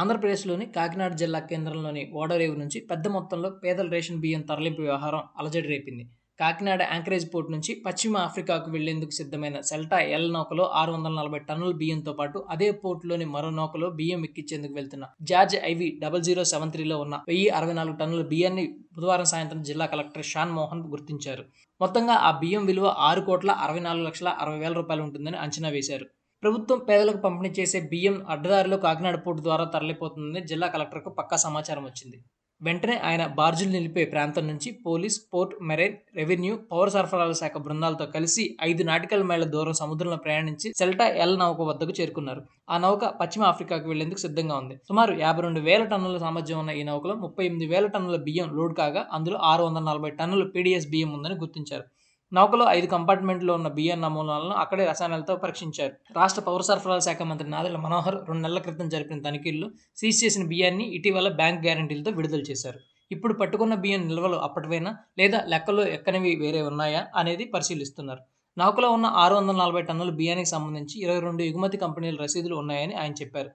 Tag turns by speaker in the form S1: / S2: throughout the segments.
S1: ఆంధ్రప్రదేశ్లోని కాకినాడ జిల్లా కేంద్రంలోని ఓడరేవు నుంచి పెద్ద మొత్తంలో పేదల రేషన్ బియ్యం తరలింపు వ్యవహారం అలజడి రేపింది. కాకినాడ యాంకరేజ్ పోర్ట్ నుంచి పశ్చిమ ఆఫ్రికాకు వెళ్ళేందుకు సిద్ధమైన సెల్టా ఎల్ నౌకలో ఆరు వందల నలభై టన్నుల బియ్యంతో పాటు అదే పోర్టులోని మరో నౌకలో బియ్యం ఎక్కించేందుకు వెళ్తున్న George IV double zero seven త్రీలో ఉన్న వెయ్యి అరవై నాలుగు టన్నుల బియ్యాన్ని బుధవారం సాయంత్రం జిల్లా కలెక్టర్ షాన్ మోహన్ గుర్తించారు. మొత్తంగా ఆ బియ్యం విలువ ఆరు కోట్ల అరవై నాలుగు లక్షల అరవై వేల రూపాయలు ఉంటుందని అంచనా వేశారు. ప్రభుత్వం పేదలకు పంపిణీ చేసే బియ్యం అడ్డదారిలో కాకినాడ పోర్టు ద్వారా తరలిపోతుందని జిల్లా కలెక్టర్కు పక్కా సమాచారం వచ్చింది. వెంటనే ఆయన బార్జులు నిలిపే ప్రాంతం నుంచి పోలీస్ పోర్ట్ మెరైన్ రెవెన్యూ పౌర సరఫరాల శాఖ బృందాలతో కలిసి ఐదు నాటికల్ మైళ్ళ దూరం సముద్రంలో ప్రయాణించి సెల్టా ఎల్ నౌక వద్దకు చేరుకున్నారు. ఆ నౌక పశ్చిమ ఆఫ్రికాకు వెళ్ళేందుకు సిద్ధంగా ఉంది. సుమారు యాభై రెండు వేల టన్నుల సామర్థ్యం ఉన్న ఈ నౌకలో ముప్పై ఎనిమిది వేల టన్నుల బియ్యం లోడ్ కాగా అందులో ఆరు వందల నలభై టన్నుల పీడీఎస్ బియ్యం ఉందని గుర్తించారు. నౌకలో ఐదు కంపార్ట్మెంట్లో ఉన్న బియ్యం నమూనాలను అక్కడే రసాయనాలతో పరీక్షించారు. రాష్ట్ర పౌర సరఫరాల శాఖ మంత్రి నాదెల మనోహర్ రెండు నెలల క్రితం జరిపిన తనిఖీల్లో సీజ్ చేసిన బియ్యాన్ని ఇటీవల బ్యాంక్ గ్యారంటీలతో విడుదల చేశారు. ఇప్పుడు పట్టుకున్న బియ్యం నిల్వలు అప్పటివైనా? లేదా లెక్కలో ఎక్కనివి వేరే ఉన్నాయా? అనేది పరిశీలిస్తున్నారు. నౌకలో ఉన్న ఆరు వందల నలభై టన్నుల బియ్యానికి సంబంధించి ఇరవై రెండు ఎగుమతి కంపెనీల రసీదులు ఉన్నాయని ఆయన చెప్పారు.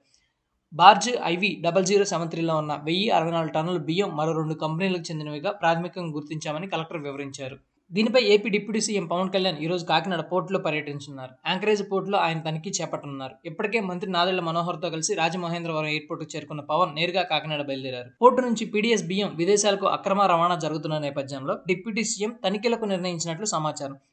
S1: Barge IV double zero seven త్రీలో ఉన్న వెయ్యి అరవై నాలుగు టన్నుల బియ్యం మరో రెండు కంపెనీలకు చెందినవిగా ప్రాథమికంగా గుర్తించామని కలెక్టర్ వివరించారు. దీనిపై AP deputy CM Pawan Kalyan ఈరోజు కాకినాడ పోర్టులో పర్యటించున్నారు. యాంకరేజ్ పోర్టులో ఆయన తనిఖీ చేపట్టనున్నారు. ఇప్పటికే మంత్రి నాదెళ్ళ మనోహర్తో కలిసి రాజమహేంద్రవరం ఎయిర్పోర్టుకు చేరుకున్న పవన్ నేరుగా కాకినాడ బయలుదేరారు. పోర్టు నుంచి పీడీఎస్ బియ్యం విదేశాలకు అక్రమ రవాణా జరుగుతున్న నేపథ్యంలో డిప్యూటీ సీఎం తనిఖీలకు నిర్ణయించినట్లు సమాచారం.